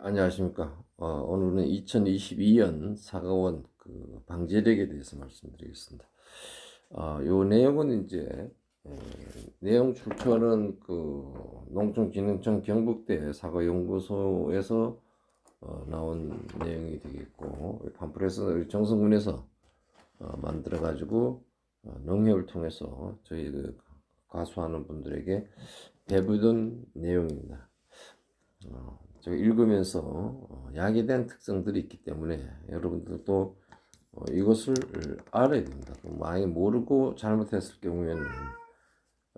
안녕하십니까. 어, 오늘은 2022년 사과원 그 방제력에 대해서 말씀드리겠습니다. 어, 요 내용은 이제 에, 내용 출처는 그 농촌진흥청 경북대 사과연구소에서 어, 나온 내용이 되겠고 팜플렛은 정성군에서 어, 만들어 가지고 어, 농협을 통해서 저희 그 가수하는 분들에게 배부된 내용입니다. 어, 제가 읽으면서 어, 대한 특성들이 있기 때문에 여러분들도 어, 이것을 알아야 됩니다. 만약에 모르고 잘못했을 경우에는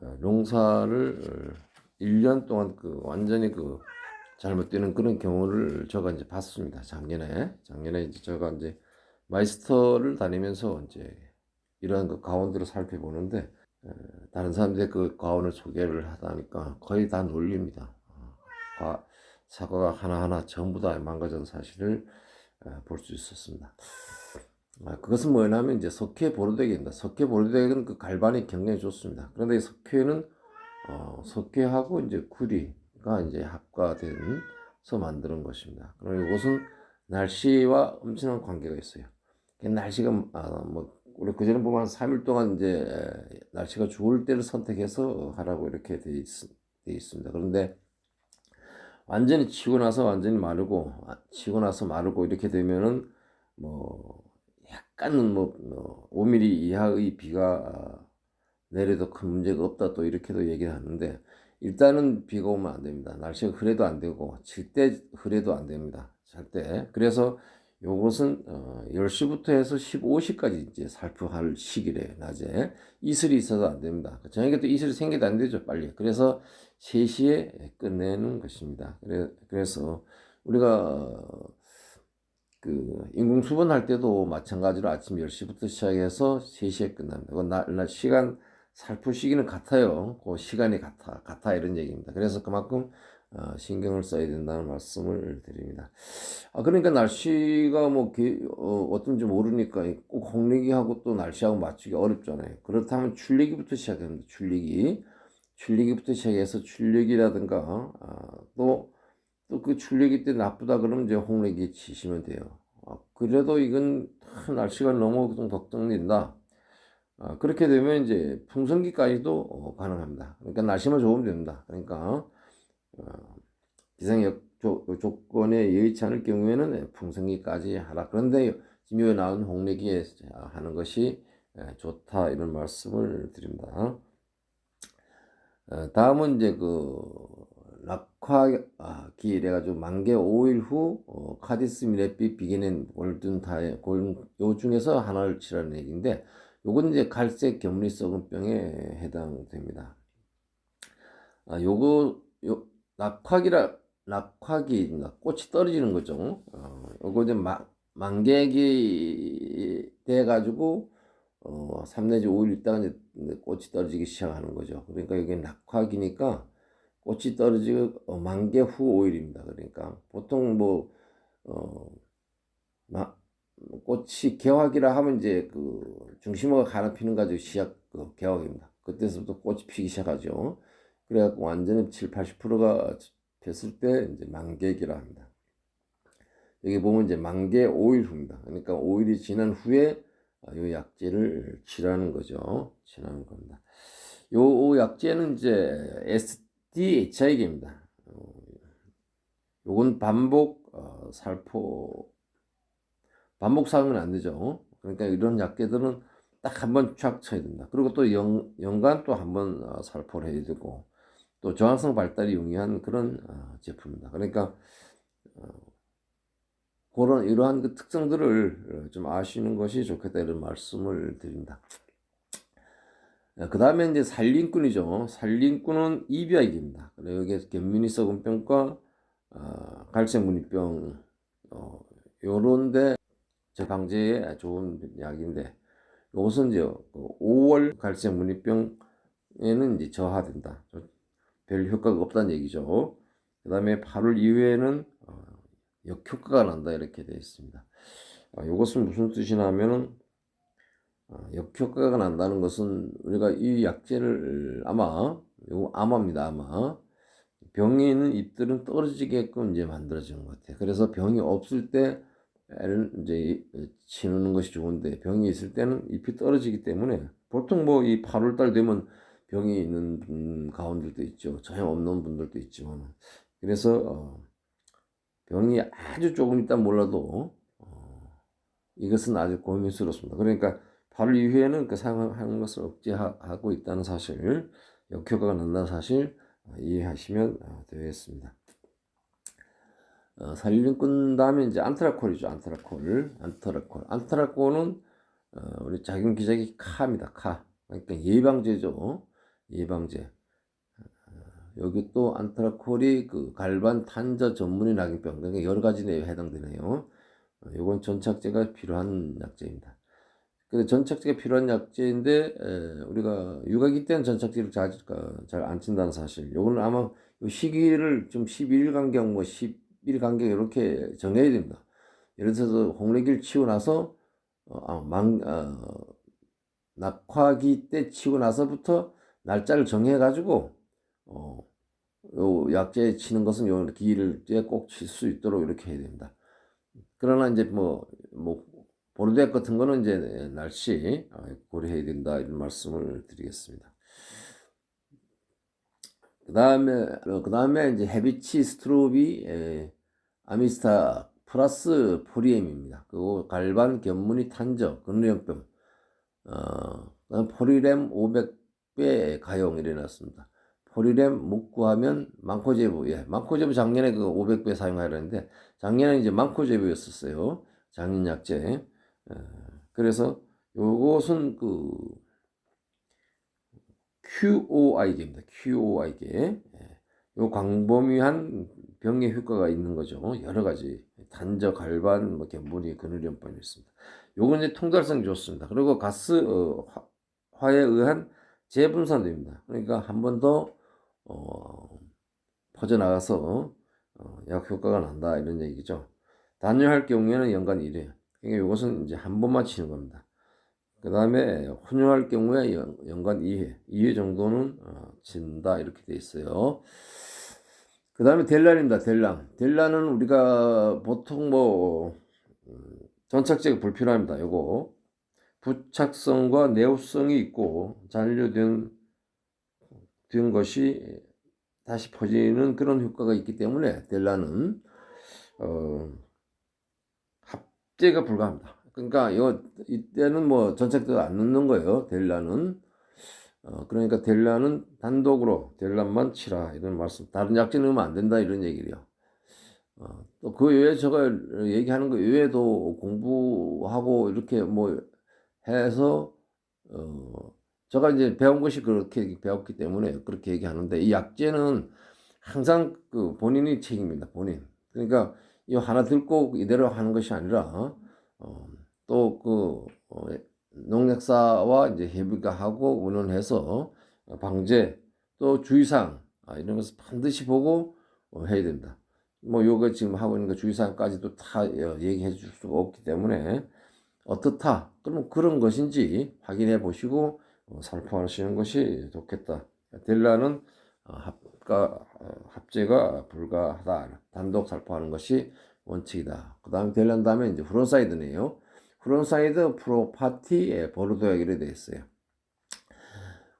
어, 농사를 1년 동안 그 완전히 그 잘못되는 그런 경우를 제가 이제 봤습니다. 작년에 작년에 이제 제가 이제 마이스터를 다니면서 이제 이러한 그 가운데를 살펴보는데 에, 다른 사람들의 그 가운을 소개를 하다 보니까 거의 다 놀립니다. 어, 가- 사과가 하나하나 전부 다 망가진 사실을 볼 수 있었습니다. 아, 그것은 뭐냐면 이제 석회 보르덱입니다. 석회 보르덱은 그 갈반이 굉장히 좋습니다. 그런데 이 석회는 어, 석회하고 이제 구리가 이제 합과돼서 만드는 것입니다. 그럼 이것은 날씨와 엄청난 관계가 있어요. 그 날씨가 아, 뭐 우리 그전에 보면 한 3일 동안 이제 에, 날씨가 좋을 때를 선택해서 하라고 이렇게 돼, 있, 돼 있습니다. 그런데 완전히 치고 나서 완전히 마르고 아, 치고 나서 마르고 이렇게 되면은 뭐 약간은 뭐, 뭐 5mm 이하의 비가 아, 내려도 큰 문제가 없다 또 이렇게도 얘기를 하는데 일단은 비가 오면 안 됩니다. 날씨가 흐려도 안 되고 질때 흐려도 안 됩니다. 잘 때. 그래서 요것은 어 10시부터 해서 15시까지 이제 살포할 시기래 낮에 이슬이 있어도 안 됩니다. 저녁에 또 이슬이 생겨도 안 되죠 빨리. 그래서 3시에 끝내는 것입니다. 그래, 그래서 우리가 어, 그 인공 수분 할 때도 마찬가지로 아침 10시부터 시작해서 3시에 끝납니다. 그 날, 날 시간 살포 시기는 같아요. 그 시간이 같아, 같아 이런 얘기입니다. 그래서 그만큼 어, 신경을 써야 된다는 말씀을 드립니다. 아, 그러니까 날씨가 뭐, 게, 어, 어떤지 모르니까 꼭 홍래기하고 또 날씨하고 맞추기 어렵잖아요. 그렇다면 출리기부터 시작합니다. 출리기. 출리기부터 시작해서 출리기라든가, 아, 또, 또 그 출리기 때 나쁘다 그러면 이제 홍래기 치시면 돼요. 아, 그래도 이건 아, 날씨가 너무 좀 걱정된다. 아, 그렇게 되면 이제 풍성기까지도 어, 가능합니다. 그러니까 날씨만 좋으면 됩니다. 그러니까 어, 기상 역 조, 조건에 여의치 않을 경우에는 예, 풍성기까지 하라. 그런데 여기 나온 홍래기에 하는 것이 예, 좋다 이런 말씀을 드립니다. 어, 다음은 이제 그 낙화기 이래가지고 만개 5일 후 어, 카디스 미레피 비기넨 골든 다이 골요 중에서 하나를 치라는 얘기인데 요건 이제 갈색 견문이 썩은 병에 해당됩니다. 아, 요거 요 낙화기라 낙화기 꽃이 떨어지는 거죠. 어, 요거 이제 마, 만개기 돼 가지고 어, 3 내지 5일 있다가 이제 꽃이 떨어지기 시작하는 거죠. 그러니까 이게 낙화기니까 꽃이 떨어지고 어, 만개 후 5일입니다. 그러니까 보통 뭐 어, 마, 꽃이 개화기라 하면 이제 그 중심어가 가나 피는 가지고 시작 그 개화기입니다. 그때서부터 꽃이 피기 시작하죠. 그래갖고 완전히 7, 80%가 됐을 때 이제 만개기라 합니다. 여기 보면 이제 만개 5일 후입니다. 그러니까 5일이 지난 후에 이 약제를 치라는 거죠. 치라는 겁니다. 요 약제는 이제 SDHI계입니다. 요건 반복 어, 살포 반복 사용은 안 되죠. 그러니까 이런 약제들은 딱 한 번 쫙 쳐야 된다. 그리고 또 연, 연간 또 한번 어, 살포를 해야 되고 또 저항성 발달이 용이한 그런 어, 제품입니다. 그러니까 어, 그런 이러한 그 특성들을 좀 아시는 것이 좋겠다 이런 말씀을 드립니다. 그 다음에 이제 살림꾼이죠. 살림꾼은 이비약입니다. 여기에 견민이 썩은 병과 어, 갈색무늬병 어, 요런데 저 방제에 좋은 약인데 이것은 이제 5월 갈색무늬병에는 이제 저하된다. 별 효과가 없다는 얘기죠. 그 다음에 8월 이후에는 어, 역효과가 난다 이렇게 되어 있습니다. 아, 이것은 무슨 뜻이냐면은 어, 역효과가 난다는 것은 우리가 이 약제를 아마 요 아마입니다 아마 병이 있는 잎들은 떨어지게끔 이제 만들어진 것 같아요. 그래서 병이 없을 때는 이제 치는 것이 좋은데 병이 있을 때는 잎이 떨어지기 때문에 보통 뭐 이 8월달 되면 병이 있는 분 가운데도 있죠. 전혀 없는 분들도 있지만 그래서 어, 병이 아주 조금 있다 몰라도 어, 이것은 아주 고민스럽습니다. 그러니까 8월 이후에는 그 사용하는 것을 억제하고 있다는 사실, 역효과가 난다는 사실 어, 이해하시면 어, 되겠습니다. 어, 살림 끝 다음에 이제 안트라콜이죠. 안트라콜, 안트라콜, 안트라콜은 어, 우리 작용 기작이 카입니다. 카. 그러니까 예방제죠. 예방제. 어, 여기 또 안트라콜이 그 갈반 탄저 전문의 낙인병 그러니까 여러 가지 내에 해당되네요. 어, 요건 전착제가 필요한 약제입니다. 근데 전착제가 필요한 약제인데 에, 우리가 육아기 때는 전착제를 잘안 친다는 사실. 요거는 아마 요 시기를 좀 11일 간격 뭐 10일 간격 이렇게 정해야 됩니다. 예를 들어서 홍래기를 치고 나서 어, 아, 망, 어, 낙화기 때 치고 나서부터 날짜를 정해가지고, 어, 요 약제 치는 것은 요 기일을 꼭칠 수 있도록 이렇게 해야 됩니다. 그러나 이제 뭐, 뭐, 보르덱 같은 거는 이제 날씨 아, 고려해야 된다 이런 말씀을 드리겠습니다. 그 다음에, 그 다음에 이제 헤비치 스트로비, 에, 아미스타 플러스 포리엠입니다. 그리고 갈반 견문이 탄저, 근류염병, 어, 포리렘 500 배 가용 일어났습니다. 포리렘 묵구하면 망코제브, 예, 망코제브 작년에 그 500배 사용하려는데 작년에 이제 망코제브였었어요. 작년 약제. 어, 그래서 요것은 그 QOI계입니다. QOI계. 예, 요 광범위한 병의 효과가 있는 거죠. 여러 가지 단저, 갈반, 뭐 견분이, 그늘염병이 있습니다. 요건 이제 통달성 좋습니다. 그리고 가스 어, 화, 에 의한 재분산됩니다. 그러니까 한 번 더 어, 퍼져나가서 어, 약 효과가 난다 이런 얘기죠. 단열할 경우에는 연간 1회. 그러니까 이것은 이제 한 번만 치는 겁니다. 그 다음에 혼용할 경우에 연, 간 2회, 2회 정도는 어, 친다 이렇게 돼 있어요. 그 다음에 델란입니다. 델란. 델란은 우리가 보통 뭐 음, 전착제가 불필요합니다. 요거 부착성과 내후성이 있고 잔류된 된 것이 다시 퍼지는 그런 효과가 있기 때문에 델란은 어, 합제가 불가합니다. 그러니까 이거 이때는 뭐 전착제가 안 넣는 거예요. 델란은 어, 그러니까 델란은 단독으로 델란만 치라 이런 말씀. 다른 약재 넣으면 안 된다 이런 얘기래요. 어, 또 그 외에 제가 얘기하는 거 외에도 공부하고 이렇게 뭐 해서 어, 제가 이제 배운 것이 그렇게 배웠기 때문에 그렇게 얘기하는데 이 약재는 항상 그 본인이 책임입니다. 본인. 그러니까 이 하나 들고 이대로 하는 것이 아니라 어, 또그 어, 농약사와 이제 협의가 하고 운원해서 방제 또 주의사항 아, 이런 것을 반드시 보고 어, 해야 된다. 뭐 요거 지금 하고 있는 거 주의사항까지도 다 어, 얘기해 줄 수가 없기 때문에 어떻다. 그럼 그런 것인지 확인해 보시고 어, 살포하시는 것이 좋겠다. 델라는 합가, 합제가 불가하다. 단독 살포하는 것이 원칙이다. 그 다음에 델란 다음에 이제 프론사이드네요. 프론사이드 프로파티 보르도약 이렇게 되어 있어요.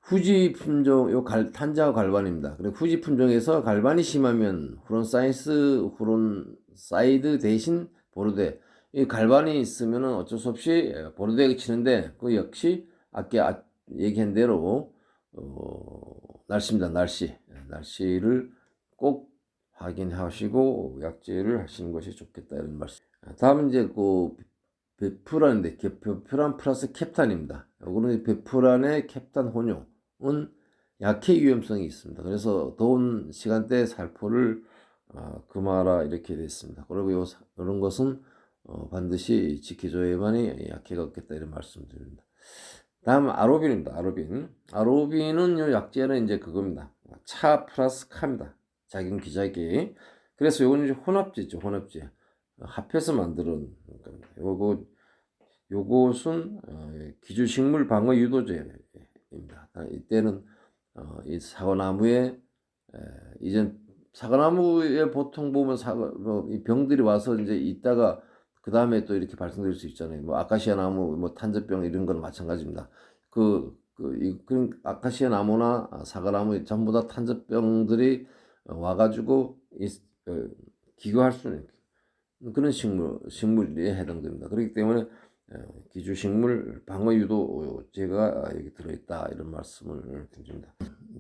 후지 품종 요 갈, 탄자와 갈반입니다. 그리고 후지 품종에서 갈반이 심하면 후론사이스 후론사이드 대신 보르데 이 갈반이 있으면은 어쩔 수 없이 보르데에 치는데 그 역시 아까 얘기한 대로 어, 날씨입니다. 날씨 날씨를 꼭 확인하시고 약제를 하시는 것이 좋겠다 이런 말씀. 다음 이제 그 베프란인데 베프란 플러스 캡탄입니다. 요거는 베프란의 캡탄 혼용은 약해 위험성이 있습니다. 그래서 더운 시간대 살포를 어, 금하라 이렇게 되어 있습니다. 그리고 요, 이런 것은 어, 반드시 지켜줘야만이 약해가 없겠다 이런 말씀드립니다. 다음 아로빈입니다. 아로빈. 아로빈은 요 약재는 이제 그겁니다. 차 플러스 카입니다. 작용 기자기. 그래서 요건 이제 혼합제죠. 혼합제. 합해서 만드는 겁니다. 요거 요것은 어, 기주식물 방어 유도제입니다. 이때는 어, 이 사과나무에 이전 사과나무에 보통 보면 사과 뭐이 병들이 와서 이제 있다가 그 다음에 또 이렇게 발생될 수 있잖아요. 뭐 아카시아 나무, 뭐 탄저병 이런 건 마찬가지입니다. 그, 그, 이, 그 아카시아 나무나 사과나무 전부 다 탄저병들이 와가지고 이, 어, 기거할 수 있는 그런 식물, 식물에 해당됩니다. 그렇기 때문에 어, 기주식물 방어유도제가 여기 들어있다 이런 말씀을 드립니다.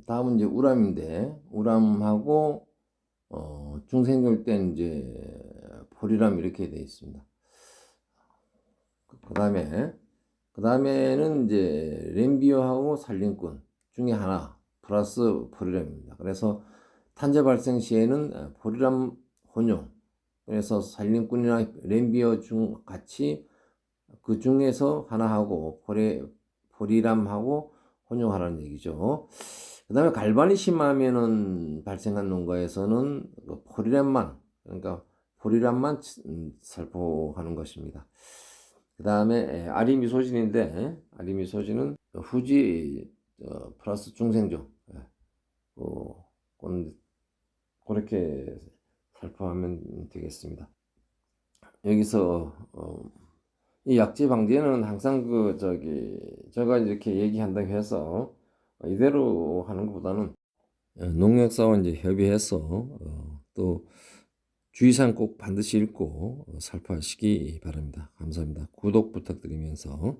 다음은 이제 우람인데 우람하고 어, 중생절 땐 이제 포리람 이렇게 되어 있습니다. 그 다음에 그 다음에는 이제 렘비오하고 살림꾼 중에 하나 플러스 포리람입니다. 그래서 탄저 발생 시에는 포리람 혼용 그래서 살림꾼이나 렘비오 중 같이 그 중에서 하나 하고 포리 포리람하고 혼용하라는 얘기죠. 그 다음에 갈반이 심하면은 발생한 농가에서는 그 포리람만 그러니까 포리람만 음, 살포하는 것입니다. 그 다음에 아리미 소진인데 아리미 소진은 후지 어, 플러스 중생조 예. 어, 그, 그렇게 살포하면 되겠습니다. 여기서 어, 이 약재 방제는 항상 그 저기 제가 이렇게 얘기한다고 해서 이대로 하는 것보다는 농약사와 이제 협의해서 어, 또 주의사항 꼭 반드시 읽고 어, 살포하시기 바랍니다. 감사합니다. 구독 부탁드리면서